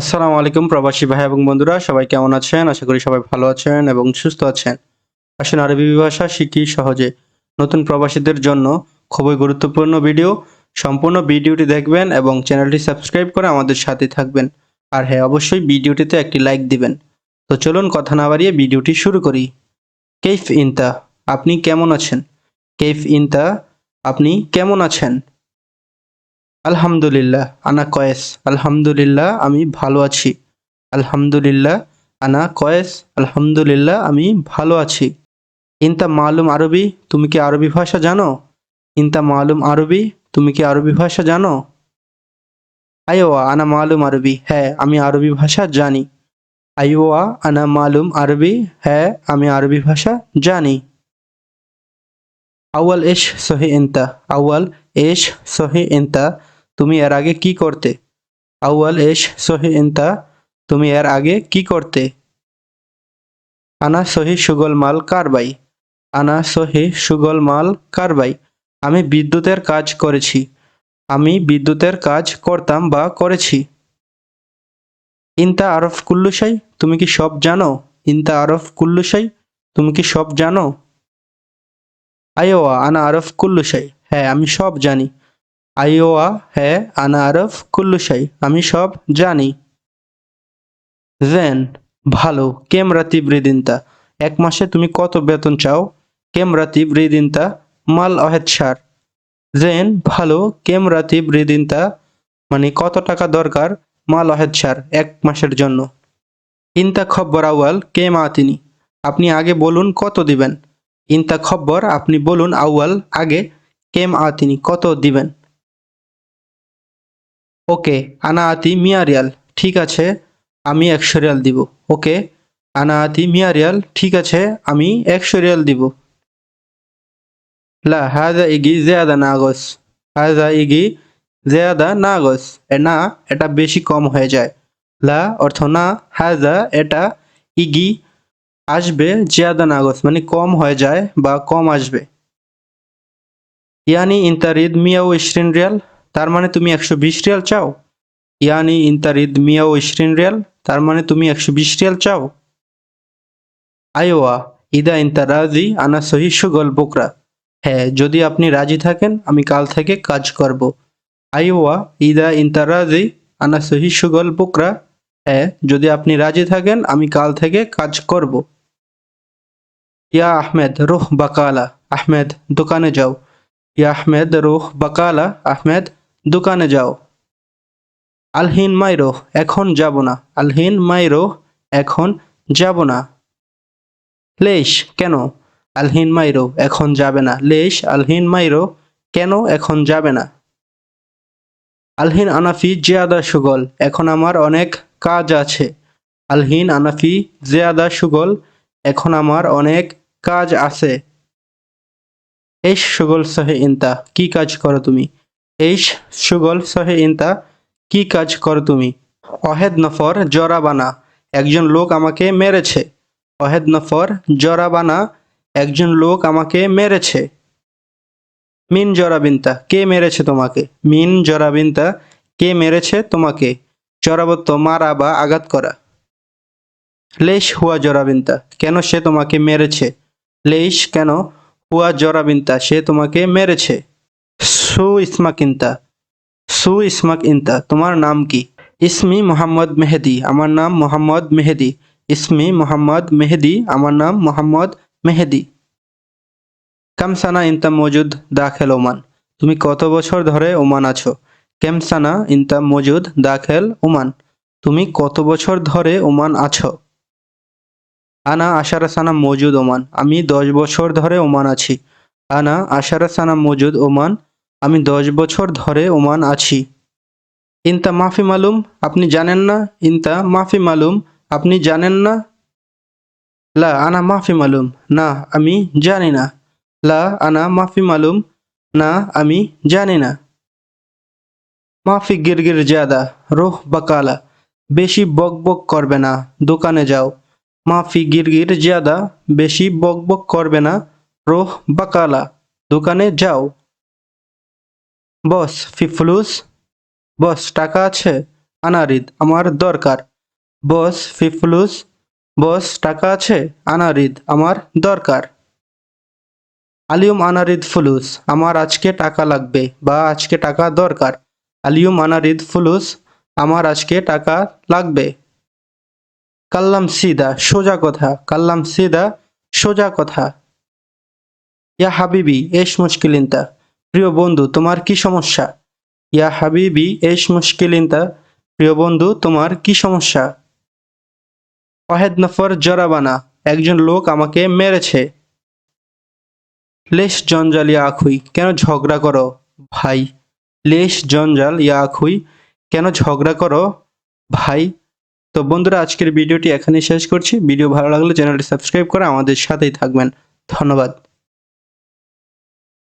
আসসালামু আলাইকুম প্রবাসী ভাই এবং বন্ধুরা, সবাই কেমন আছেন? আশা করি সবাই ভালো আছেন এবং সুস্থ আছেন। আসুন আরবি ভাষা শিখি সহজে। নতুন প্রবাসীদের জন্য খুবই গুরুত্বপূর্ণ ভিডিও। সম্পূর্ণ ভিডিওটি দেখবেন এবং চ্যানেলটি সাবস্ক্রাইব করে আমাদের সাথে থাকবেন। আর হ্যাঁ অবশ্যই ভিডিওটিতে একটি লাইক দিবেন। তো চলুন কথা না বাড়িয়ে ভিডিওটি শুরু করি। কেইফ ইনতা, আপনি কেমন আছেন? কেইফ ইনতা, আপনি কেমন আছেন? আলহামদুলিল্লাহ, আনা কয়েস। আলহামদুলিল্লাহ, আমি ভালো আছি। আলহামদুলিল্লাহ, আনা কয়েস। আলহামদুলিল্লাহ, আমি ভালো আছি। ইনতা মালুম আরবি, তুমি কি আরবি ভাষা জানো? ইনতা মালুম আরবি, তুমি কি আরবি ভাষা জানো? আইওয়া, আনা মালুম আরবি হ্যাঁ আমি আরবি ভাষা জানি। আইওয়া, আনা মালুম আরবি হ্যাঁ আমি আরবি ভাষা জানি। আউয়াল এশ সহি ইনতা, আউয়াল এশ সহি ইনতা তুমি এর আগে কি করতে? আউয়াল এশ সহি ইনতা, তুমি এর আগে কি করতে? আনা সহি সুগল মাল কারবাই আনা সহি সুগল মাল কারবাই আমি বিদ্যুতের কাজ করেছি। আমি বিদ্যুতের কাজ করতাম বা করেছি। ইনতা আরফ কুল্লুসাই তুমি কি সব জানো? ইনতা আরফ কুল্লুসাই তুমি কি সব জানো? আইওয়া, আনা আরফ কুল্লুসাই হ্যাঁ আমি সব জানি। আইওয়া হ্যাঁ আনা আরফ কুল্লুসাই আমি সব জানি। জেন ভালো, কেম রাতি ব্রিদিনতা? এক মাসে তুমি কত বেতন চাও? কেম রাতি ব্রিদিনতা? মাল অহেদ সার। জেন ভালো, কেম রাতি ব্রিদিনতা? মানে কত টাকা দরকার? মাল অহেদ সার, এক মাসের জন্য। ইনতা খব্বর আউয়াল, কে মা তিনি? আপনি আগে বলুন কত দিবেন? ইনতা খব্বর, আপনি বলুন আউয়াল, আগে কেম আতিনি কত দিবেন? ওকে আনা আতি মিয়া রিয়াল, ঠিক আছে, আমি একশো রিয়াল দিব। ওকে আনা আতি মিয়া রিয়াল, ঠিক আছে, আমি একশো রিয়াল দিব। লা হাজা ইগি জেয়াদা নাগস হাজা ইগি জেয়াদা নাগস এ না, এটা বেশি কম হয়ে যায়। লা অর্থ না হাজা এটা ইগি আসবে, জিয়াদা নাগস মানে কম হয়ে যায় বা কম আসবে। ইয়ানি ইন্তারিদ মিয়াও ইশরিন রিয়াল তার মানে তুমি একশো বিশ রিয়াল চাও? ইয়ানি ইন্তারিদ মিয়াও ইশরিন রিয়াল, তার মানে তুমি একশো বিশ রিয়াল চাও? আয়োয়া ইদা ইন্তা রাজি আনা সহি সুগল বুকরা। হ্যাঁ যদি আপনি রাজি থাকেন, আমি কাল থেকে কাজ করব। আইওয়া, ইদা ইন্তা রাজি আনা সহি সুগল বুকরা। হ্যাঁ যদি আপনি রাজি থাকেন, আমি কাল থেকে কাজ করব। ইয়া আহমেদ, রোহ বাকালা। আহমেদ, দোকানে যাও। ইয়া আহমেদ, রোহ বাকালা। আহমেদ দোকানে যাও। আলহিন মাইরো এখন যাব না। আলহিন মাইরো এখন যাব না। লেশ কেন? আলহিন মাইরো এখন যাবে না। লেশ আলহিন মাইরো কেন এখন যাবে না? আলহিন, আনাফি, জিয়াদা, সুগল, এখন আমার অনেক কাজ আছে। আলহিন, আনাফি, জিয়াদা, সুগল, এখন আমার অনেক কাজ আছে। এইস সুগল, সহে ইনতা, কি কাজ করো তুমি? এইস সুগল সহে ইনতা, কি কাজ করো তুমি? অহেদ নফর জরাবানা একজন লোক আমাকে মেরেছে। অহেদ নফর জরাবানা একজন লোক আমাকে মেরেছে। মিন জরাবিনতা কে মেরেছে তোমাকে? মিন জরাবিনতা কে মেরেছে তোমাকে? জরাবত্ত মারা বা আঘাত করা। লেশ হুয়া জরাবিনতা কেন সে তোমাকে মেরেছে? লেশ কেন হুয়া জরাবিনতা সে তোমাকে মেরেছে? সু ইসমাক ইনতা সু ইসমাক ইনতা তোমার নাম কি? ইসমি মোহাম্মদ মেহেদি, আমার নাম মোহাম্মদ মেহেদি। ইসমি মোহাম্মদ মেহেদি, আমার নাম মোহাম্মদ মেহেদি। কামসানা ইনতা মজুদ দাখেল ওমান। তুমি কত বছর ধরে ওমান আছো? কেমসানা ইনতা মজুদ দাখেল ওমান। তুমি কত বছর ধরে ওমান আছো? আনা আশারা সানা মজুদ ওমান। আমি দশ বছর ধরে ওমান আছি। আনা আশারা সানা মজুদ ওমান। আমি দশ বছর ধরে ওমান আছি। ইনতা মাফি মালুম, আপনি জানেন না? ইনতা মাফি মালুম, আপনি জানেন না? লা আনা মাফি মালুম, না, আমি জানি না। লা আনা মাফি মালুম, না, আমি জানি না। মাফি গিরগির জাদা, রোহ বাকালা, বেশি বক বক করবে না, দোকানে যাও। মাফি গিরগির জাদা, বেশি বক বক করবে না, রোহ বাকালা, দোকানে যাও। বস ফি ফুলুস বস, টাকা আছে? আনারিদ, আমার দরকার। বস, ফিফলুস। বস, টাকা আছে? আনারিদ, আমার দরকার। আলিউম আনারিদ, ফুলুস, আমার আজকে টাকা লাগবে বা আজকে টাকা দরকার। আলিউম আনারিদ, ফুলুস, আমার আজকে টাকা লাগবে। কাল্লাম, সিদা, সোজা কথা। কাল্লাম, সিদা, সোজা কথা। ইয়া হাবিবি, এস মুশকিলিনতা। প্রিয় বন্ধু, তোমার কি সমস্যা? ইয়া হাবিবি, এস মুশকিলিনতা। প্রিয় বন্ধু, তোমার কি সমস্যা? ওয়াহেদ নফর জরাবানা, একজন লোক আমাকে মেরেছে। লেশ জঞ্জাল ইয়া আখুই, কেন ঝগড়া করো ভাই? লেশ জঞ্জাল ইয়া আখুই, কেন ঝগড়া করো ভাই? তো বন্ধুরা, আজকের ভিডিওটি এখানেই শেষ করছি। ভিডিও ভালো লাগলে চ্যানেলটি সাবস্ক্রাইব করে আমাদের সাথেই থাকবেন। ধন্যবাদ।